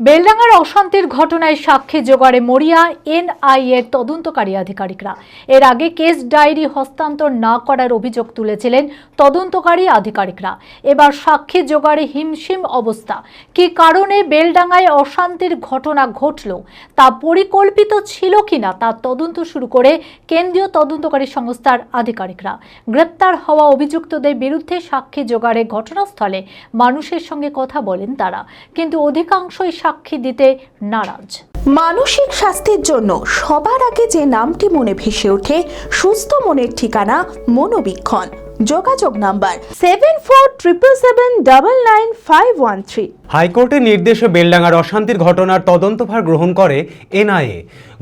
বেলডাঙ্গার অশান্তির ঘটনায় সাক্ষী জোগাড়ে মরিয়া এনআইএ এর তদন্তকারী আধিকারিকরা। এর আগে কেস ডায়েরি হস্তান্তর না করার অভিযোগ তুলেছিলেন তদন্তকারী আধিকারিকরা। এবার সাক্ষী জোগাড়ে হিমশিম অবস্থা। কি কারণে বেলডাঙ্গায় অশান্তির ঘটনা ঘটল? তা পরিকল্পিত ছিল কিনা? তার তদন্ত শুরু করে কেন্দ্রীয় তদন্তকারী সংস্থার আধিকারিকরা। গ্রেপ্তার হওয়া অভিযুক্তদের বিরুদ্ধে সাক্ষী জোগাড়ে ঘটনাস্থলে মানুষের সঙ্গে কথা বলেন তারা। কিন্তু অধিকাংশই সাক্ষী দিতে নারাজ। মানসিক স্বাস্থ্যের জন্য সবার আগে যে নামটি মনে ভেসে ওঠে সুস্থ মনের ঠিকানা মনোবীক্ষণ। যোগাযোগ number seven four triple seven double nine five one three হাইকোর্টের নির্দেশে বেলডাঙ্গার অশান্তির ঘটনার তদন্তভার গ্রহণ করে এনআইএ।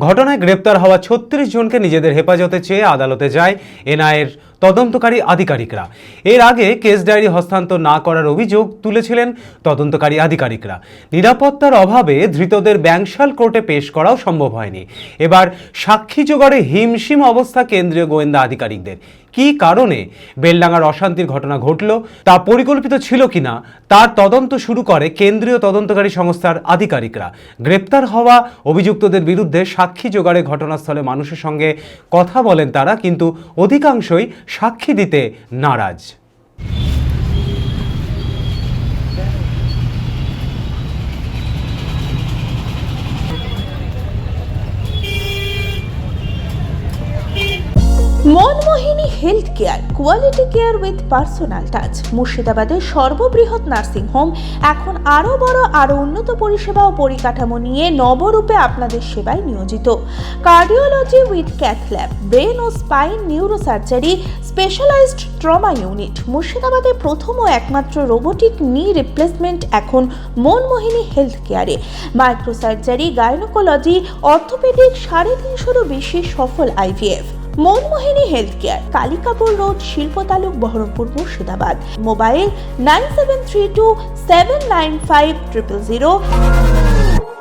ঘটনায় গ্রেপ্তার হওয়া ছত্রিশ জনকে নিজেদের হেফাজতে চেয়ে আদালতে যায় এনআইএর তদন্তকারী আধিকারিকরা। এর আগে কেস ডায়েরি হস্তান্তর না করার অভিযোগ তুলেছিলেন তদন্তকারী আধিকারিকরা। নিরাপত্তার অভাবে ধৃতদের ব্যাংশাল কোর্টে পেশ করাও সম্ভব হয়নি। এবার সাক্ষী জোগাড়ে হিমশিম অবস্থা কেন্দ্রীয় গোয়েন্দা আধিকারিকদের। কী কারণে বেলডাঙ্গার অশান্তির ঘটনা ঘটল, তা পরিকল্পিত ছিল কিনা, তার তদন্ত শুরু করে কেন্দ্রীয় তদন্তকারী সংস্থার আধিকারিকরা। গ্রেপ্তার হওয়া অভিযুক্তদের বিরুদ্ধে সাক্ষী জোগাড়ে ঘটনাস্থলে মানুষের সঙ্গে কথা বলেন তারা, কিন্তু অধিকাংশই সাক্ষী দিতে নারাজ। Manmohini health care quality care with personal touch মুর্শিদাবাদের সর্ববৃহৎ নার্সিং হোম এখন আরও বড় আরও উন্নত পরিষেবা ও পরিকাঠামো নিয়ে নবরূপে আপনাদের সেবায় নিয়োজিত। Cardiology with cath lab brain O spine neuro surgery specialized trauma unit মুর্শিদাবাদে প্রথম ও একমাত্র রোবোটিক নি রিপ্লেসমেন্ট এখন মনমোহিনী হেলথ কেয়ারে মাইক্রো সার্জারি গাইনোকোলজি অর্থোপেডিক সাড়ে তিনশোরও বেশি সফল IVF Manmohini health care Kalikapur road, শিল্প তালুক, Berhampore, Murshidabad. Mobile nine seven three two seven nine five triple zero.